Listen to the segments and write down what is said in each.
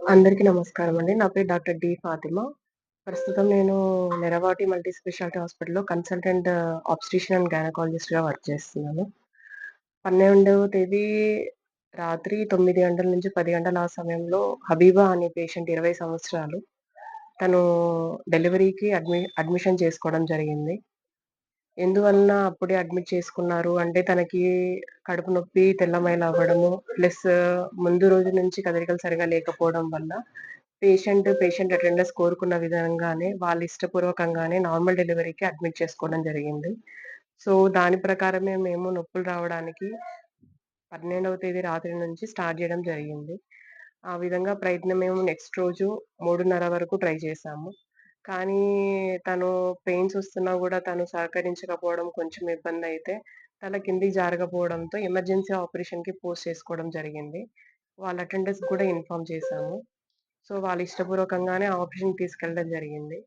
అందరికీ నమస్కారం అండి నా పేరు డాక్టర్ డి. ఫాతిమా. ప్రస్తుతం నేను నెరవాటి మల్టీ స్పెషాలిటీ హాస్పిటల్‌లో కన్సల్టెంట్ ఆబ్స్ట్రిషన్ అండ్ గైనకాలజిస్ట్‌గా వర్క్ చేస్తున్నాను. 12వ తేదీ రాత్రి తొమ్మిది గంటల నుంచి పది గంటల ఆ సమయంలో హబీబా అనే పేషెంట్ 20 సంవత్సరాలు. తను డెలివరీకి అడ్మి అడ్మిషన్ చేసుకోవడం జరిగింది. ఎందువలన అప్పుడే అడ్మిట్ చేసుకున్నారు అంటే తనకి కడుపు నొప్పి, తెల్లమైలు అవ్వడము, ప్లస్ ముందు రోజు నుంచి కదలికలు సరిగా లేకపోవడం వల్ల పేషెంట్, పేషెంట్ అటెండర్స్ కోరుకున్న విధంగానే వాళ్ళ ఇష్టపూర్వకంగానే నార్మల్ డెలివరీకి అడ్మిట్ చేసుకోవడం జరిగింది. సో, దాని ప్రకారమే మేము నొప్పులు రావడానికి 12వ తేదీ రాత్రి నుంచి స్టార్ట్ చేయడం జరిగింది. ఆ విధంగా ప్రయత్నం మేము నెక్స్ట్ రోజు 3:30 వరకు ట్రై చేసాము కానీ తను పెయిన్స్ వస్తున్నా కూడా తను సహకరించకపోవడం కొంచెం ఇబ్బంది అయితే తల కిందికి జారకపోవడంతో ఎమర్జెన్సీ ఆపరేషన్‌కి పోస్ట్ చేసుకోవడం జరిగింది. వాళ్ళ అటెండెన్స్ కూడా ఇన్ఫార్మ్ చేశాము. సో, వాళ్ళ ఇష్టపూర్వకంగానే ఆపరేషన్ తీసుకెళ్ళడం జరిగింది.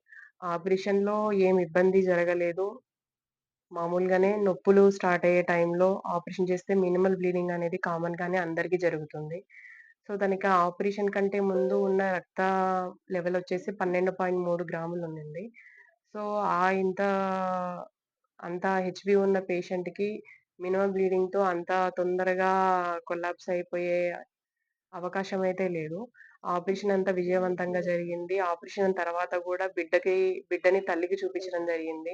ఆపరేషన్‌లో ఏం ఇబ్బంది జరగలేదు. మామూలుగానే నొప్పులు స్టార్ట్ అయ్యే టైంలో ఆపరేషన్ చేస్తే మినిమల్ బ్లీడింగ్ అనేది కామన్‌గానే అందరికీ జరుగుతుంది. సో, తనకి ఆ ఆపరేషన్ కంటే ముందు ఉన్న రక్త లెవెల్ వచ్చేసి 12.3 గ్రాములు ఉండింది. సో, ఆ ఇంత అంత హెచ్బి ఉన్న పేషెంట్‌కి మినిమమ్ బ్లీడింగ్‌తో అంత తొందరగా కొలాప్స్ అయిపోయే అవకాశం అయితే లేదు. ఆపరేషన్ అంతా విజయవంతంగా జరిగింది. ఆపరేషన్ తర్వాత కూడా బిడ్డకి బిడ్డని తల్లికి చూపించడం జరిగింది.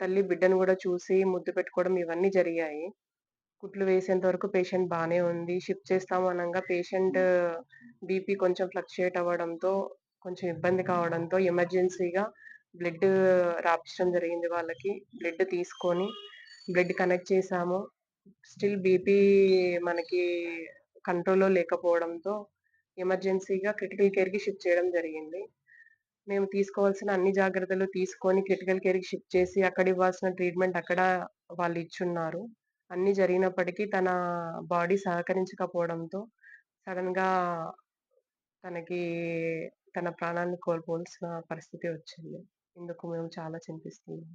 తల్లి బిడ్డను కూడా చూసి ముద్దు పెట్టుకోవడం ఇవన్నీ జరిగాయి. కుట్లు వేసేంత వరకు పేషెంట్ బానే ఉంది. షిఫ్ట్ చేస్తాము అనంగా పేషెంట్ బీపీ కొంచెం ఫ్లక్చుయేట్ అవ్వడంతో కొంచెం ఇబ్బంది కావడంతో ఎమర్జెన్సీగా బ్లడ్ రాపిచ్చడం జరిగింది వాళ్ళకి. బ్లడ్ తీసుకొని బ్లడ్ కనెక్ట్ చేశాము. స్టిల్ బీపీ మనకి కంట్రోల్‌లో లేకపోవడంతో ఎమర్జెన్సీగా క్రిటికల్ కేర్‌కి షిఫ్ట్ చేయడం జరిగింది. మేము తీసుకోవాల్సిన అన్ని జాగ్రత్తలు తీసుకొని క్రిటికల్ కేర్‌కి షిఫ్ట్ చేసి అక్కడ ఇవ్వాల్సిన ట్రీట్‌మెంట్ అక్కడ వాళ్ళు ఇచ్చున్నారు. అన్నీ జరిగినప్పటికీ తన బాడీ సహకరించకపోవడంతో సడెన్‌గా తనకి తన ప్రాణాన్ని కోల్పోవాల్సిన పరిస్థితి వచ్చింది. ఇందుకు మేము చాలా చింతిస్తున్నాం.